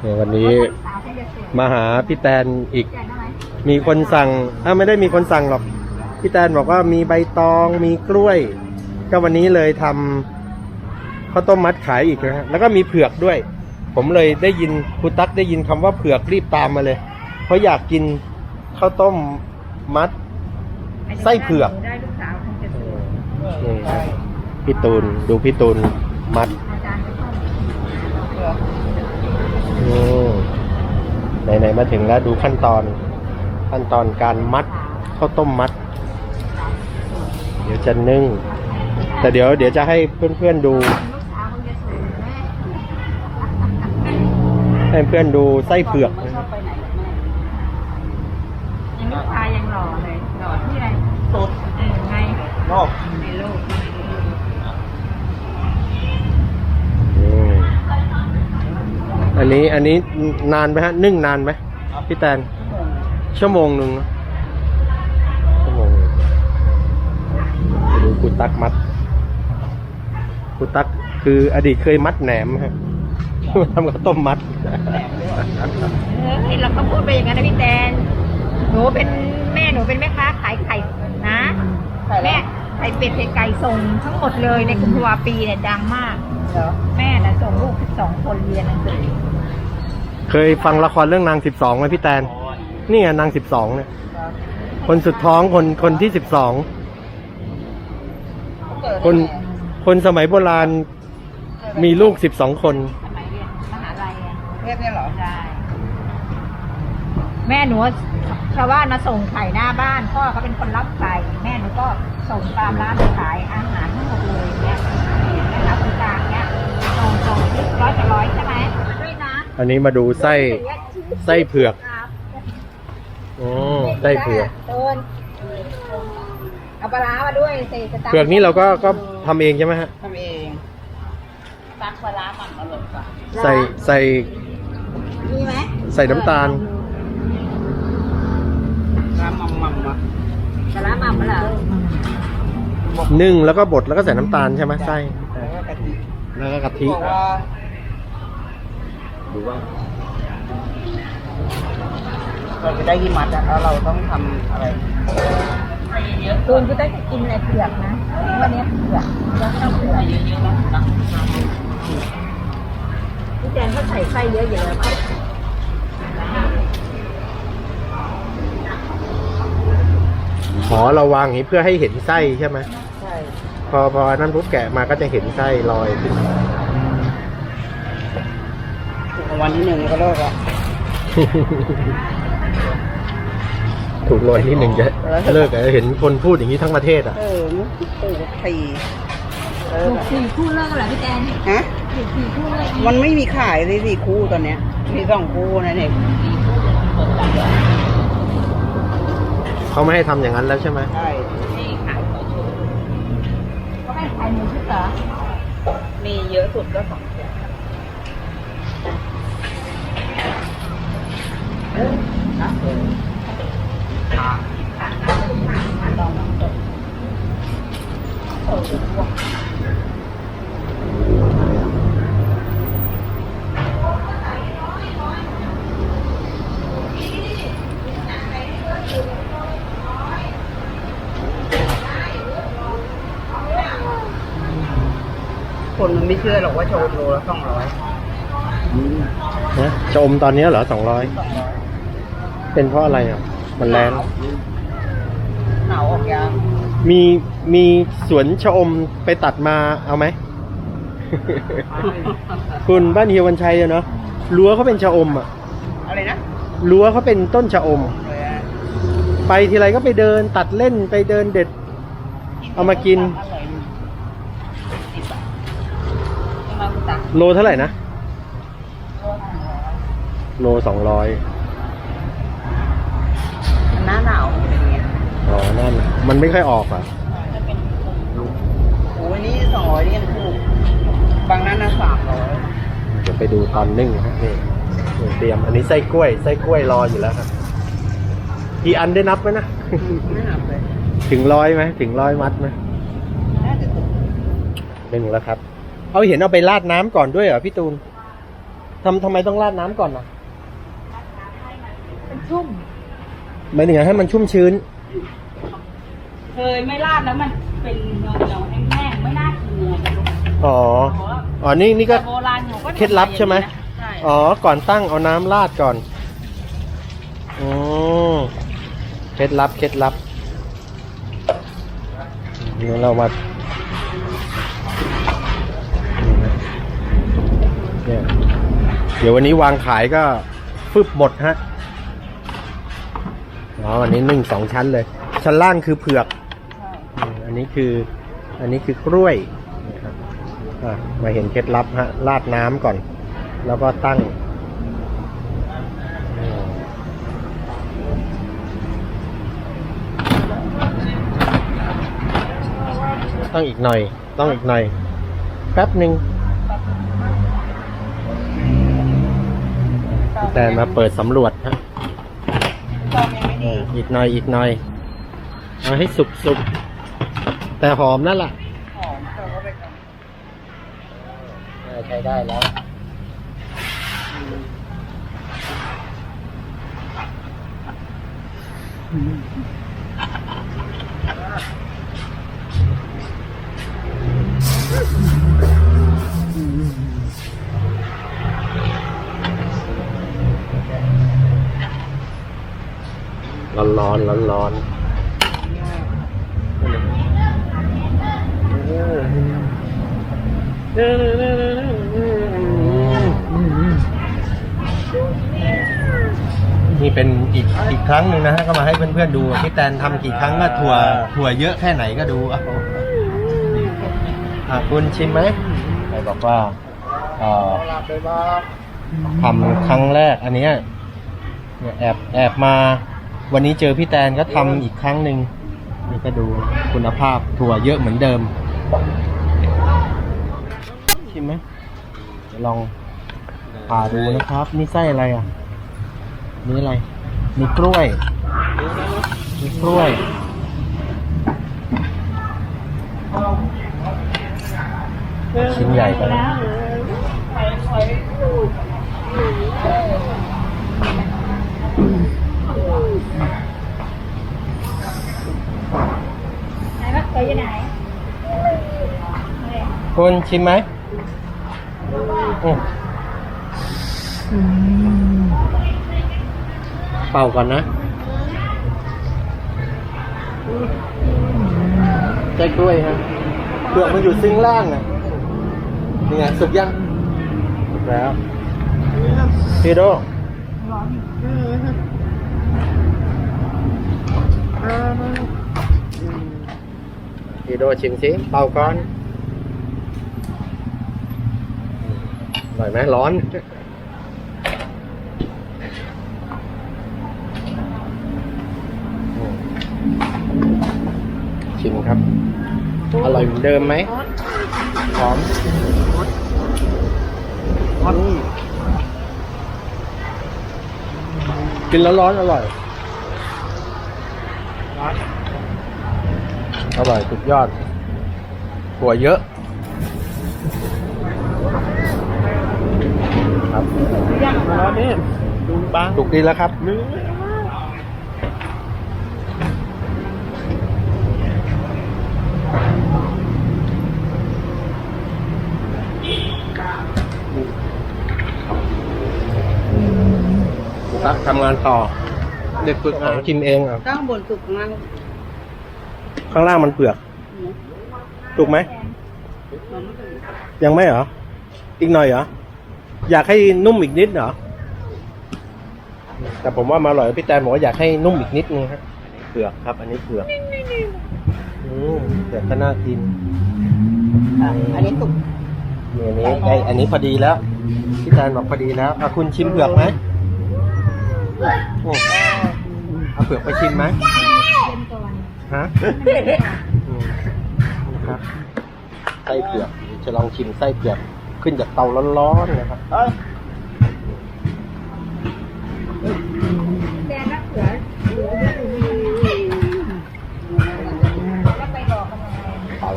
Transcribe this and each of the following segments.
เนี่ยวันนี้มาหาพี่แตนอีก มีคนสั่งอ้าวไม่ได้มีคนสั่งหรอก พี่แตนบอกว่ามีใบตองมีกล้วย ก็วันนี้เลยทำข้าวต้มมัดขายอีกนะฮะแล้วก็มีเผือกด้วย ผมเลยได้ยินครูตั๊กได้ยินคำว่าเผือกรีบตามมาเลย เพราะอยากกินข้าวต้มมัดไส้เผือกได้ลูกสาวคงจะสวยนี่ครับพี่ตูนดูพี่ตูนมัด อาจารย์จะชอบอืมไหนๆมาถึงแล้วดูขั้นตอน ขั้นตอนการมัดข้าวต้มมัด เดี๋ยวจะนึ่ง แต่เดี๋ยวเดี๋ยวจะให้เพื่อนๆดูลูกสาวคงจะสวยแม่ให้เพื่อนดูไส้เผือกไม่ชอบไปไหนกับแม่ยังลูกชายยังหล่อเลยหล่อที่อะไรสุดไงนอก ในโลก อันนี้อันนี้นานไหมฮะนึ่งนานไหมพี่แตนชั่วโมงหนึ่งเนอะชั่วโมงหนึ่งไปดูกูตักมัดกูตักคืออดีตเคยมัดแหนมฮะทำข้าวต้มมัดเฮ้ยเราก็พูดไปอย่างนั้นนะพี่แตนหนูเป็นแม่หนูเป็นแม่ค้าขายไข่นะแม่ ไข่เป็ดไข่ไก่ส่งทั้งหมดเลยในกรุงเทพวาปีเนี่ยดังมากแม่น่ะส่งลูกสองคนเรียนหนังสือเคยฟังละครเรื่องนางสิบสองไหมพี่แตนนี่ไงนางสิบสองเนี่ย คนสุดท้องคนคนที่สิบสองคนคนสมัยโบราณมีลูกสิบสองคน สมัยเรียนมหาลัยอะเทพเนี่ยเหรอใช่แม่หนูชาวบ้านมาส่งไข่หน้าบ้านพ่อเขาเป็นคนรับไข่แม่หนูก็ ส่งตามร้านขายอาหารทั้งหมดเลยเนี่ยนะคะคนกลางเนี่ยส่งส่งร้อยต่อร้อยใช่ไหมด้วยนะอันนี้มาดูไส้ไส้เผือกครับอ๋อไส้เผือกโดนเอาปลาร้ามาด้วยใส่สตั๊เผือกนี้เราก็ก็ทำเองใช่ไหมฮะทำเองตักปลาร้ามันอร่อยกว่าใส่ใส่มีไหมใส่น้ำตาลน้ำมัมมัมอะปลาร้ามันเหรอ นึ่งแล้วก็บดแล้วก็ใส่น้ำตาลใช่ไหมไส้แล้วก็กะทิแล้วก็กะทิบอกว่าดูว่าเราจะได้กี่มัดอะแล้วเราต้องทำอะไรตูนก็ได้กินอะไรเผือกนะวันนี้เผือกแล้วข้าวเผือกเยอะๆนะพี่แจนเขาใส่ไส้เยอะอยู่แล้วหอเราวางอย่างนี้เพื่อให้เห็นไส้ใช่ไหมใช่ พอพอนั้นปุ๊บแกะมาก็จะเห็นไส้ลอยขึ้นมาถูกรางวันที่หนึ่งก็เลิกละถูกลอยนิดหนึ่งจะเลิกอะเห็นคนพูดอย่างนี้ทั้งประเทศอะเออมุกปูทีเออถูกสี่คู่เลิกเหรอพี่แจนฮะถูกสี่คู่เลิกมันไม่มีขายเลยสี่คู่ตอนเนี้ยมีสองคู่นะเด็กเขาไม่ให้ทำอย่างนั้นแล้วใช่ไหมใช่เขา ให้ขายหมูชุดเหรอมีเยอะสุดก็สองคู่ คนมันไม่เชื่อหรอกว่าโชว์โลละสองร้อยนะชะอมตอนนี้เหรอสองร้อย เป็นเพราะอะไรอะ มันแรงหนาวออกยางมีมีสวนชะอมไปตัดมาเอาไหม คุณบ้านเฮียวันชัยอะเนาะรั้วเขาเป็นชะอมอะ อะไรนะรั้วเขาเป็นต้นชะอมเลยอะไปทีไรก็ไปเดินตัดเล่นไปเดินเด็ด เอามากิน โลเท่าไหร่นะ โลสองร้อยหน้าหนาวมันเป็นอย่างเงี้ยอ๋อนั่นน่ะมันไม่ค่อยออกอะโอ้ยนี่สองร้อยนี่ยังถูกบางนั้นนะสามร้อยเดี๋ยวไปดูตอนนึ่งฮะนี่นี่เตรียม อันนี้ไส้กล้วย ไส้กล้วยรออยู่แล้วครับกี่อันได้นับไหมนะ ไม่หนักเลย ถึงร้อยไหม ถึงร้อยมัดไหมน่าจะถูกหนึ่งแล้วครับ เอาเห็นเอาไปราดน้ำก่อนด้วยเหรอพี่ตูนทำทำไมต้องราดน้ำก่อนนะมันชุ่มหมายถึงให้มันชุ่มชื้น เคยไม่ราดแล้วมันเป็นเงาเงาๆแห้งๆไม่น่ากินเลยอ๋อ อ๋อ นี่นี่ก็แต่โบราณหนูก็เคล็ดลับใช่ไหมใช่อ๋อ ก่อนตั้งเอาน้ำราดก่อนอืมเคล็ดลับเคล็ดลับเดี๋ยวเรามา เนี่ยเดี๋ยววันนี้วางขายก็ฟึบหมดฮะอ๋ออันนี้นึ่งสองชั้นเลย ชั้นล่างคือเผือก อันนี้คือ อันนี้คือกล้วยนะครับมาเห็นเคล็ดลับฮะราดน้ำก่อน แล้วก็ตั้งต้องอีกหน่อย ต้องอีกหน่อย แป๊บหนึ่ง แต่มาเปิดสำรวจฮะตอนยังไม่เอดีออีกหน่อยอีกหน่อยเอาให้สุกสุกๆแต่หอมนั่นแหละหอมแต่ว่าไปก่อนใช้ได้แล้วร้อน อนร้อนร้อนนี่เป็นอีกอีกครั้งหนึ่งนะฮะก็มาให้เพื่อนๆดูพี่แตนทำกี่ครั้งก็ถั่วถั่วเยอะแค่ไหนก็ดูเอาอะคุณชิมไหมใครบอกว่าเอ่อลาไปบ้าทำครั้งแรกอันเนี้ยเนี่ยแอบแอบมา วันนี้เจอพี่แตนก็ทำอีกครั้งหนึ่งนี่ก็ดูคุณภาพถั่วเยอะเหมือนเดิม ชิมไหมเดี๋ยวลองผ่าดูนะครับ นี่ไส้อะไรอะ นี่อะไร มีกล้วย มีกล้วย ชิ้นใหญ่ไปนะไหนว่าเคยอยู่ไหน คุณชิมไหมอืมเป่าก่อนนะใจกล้วยฮะเปลือกมันอยู่ซิงล่างอะนี่ไงสุกยังสุกแล้วพี่โดพี่โดชิมสิเป่าก่อน ร่อยไหมร้อน ชิมครับ อร่อยเหมือนเดิมไหมหอมกินแล้วร้อนอร่อย อร่อยสุดยอดหัวเยอะ ครับแล้วนี่ดูบ้างถูกดีแล้วครับตักทำงานต่อ เด็กฝึกงานกินเองอะข้างบนสุกมันข้างล่างมันเปลือก ถูกไหม ยังไม่เหรอ อีกหน่อยเหรอ อยากให้นุ่มอีกนิดเหรอ แต่ผมว่ามาอร่อยพี่แตนบอกว่าอยากให้นุ่มอีกนิดนึงครับเปลือกครับ อันนี้เปลือกอืมเปลือกก็น่ากินอันนี้สุกนี่อันนี้ไออันนี้พอดีแล้ว พี่แตนบอกพอดีแล้วอะคุณชิมเผือกไหมโอ้เอาเผือกไปชิมไหมเย็นก่อนฮะอืมนี่ครับไส้เผือกจะลองชิมไส้เผือก ขึ้นจากเตาร้อนๆนะครับแดงนักเสือเตา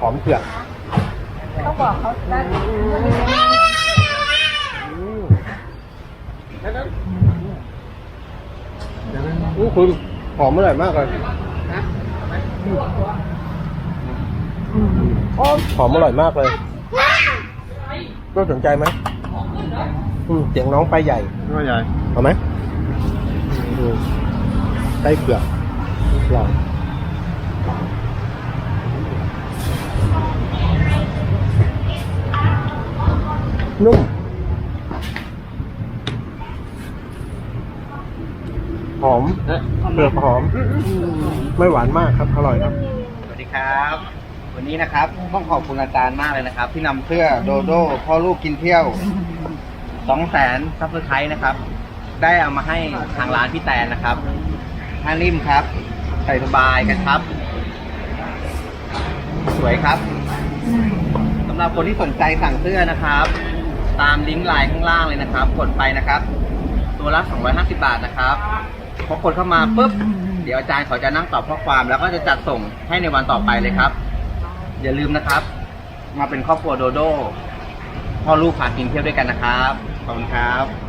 หอมเผือกต้องบอกเขาได้อู้คุณหอมอร่อยมากเลยหอมอร่อยมากเลย ก็สนใจไหมอืมเสียงน้องไปใหญ่ก็ใหญ่เอาไหมอืมไส้เผือกลองนุ่มหอมเปลือกหอม ไม่หวานมากครับ อร่อยครับ สวัสดีครับ วันนี้นะครับต้องขอบคุณอาจารย์มากเลยนะครับ ที่นำเสื้อโดโดพ่อลูกกินเที่ยวสองแสนซับสไครต์นะครับ ได้เอามาให้ทางร้านพี่แตนนะครับผ้านิ่มครับ ใส่สบายกันครับ สวยครับสำหรับคนที่สนใจสั่งเสื้อนะครับ ตามลิงก์ไลน์ข้างล่างเลยนะครับ กดไปนะครับ ตัวละ250 บาทนะครับพอกดเข้ามาปุ๊บเดี๋ยวอาจารย์เขาจะนั่งตอบข้อความ แล้วก็จะจัดส่งให้ในวันต่อไปเลยครับ อย่าลืมนะครับ มาเป็นครอบครัวโดโดพ่อลูกพากินเที่ยวด้วยกันนะครับ ขอบคุณครับ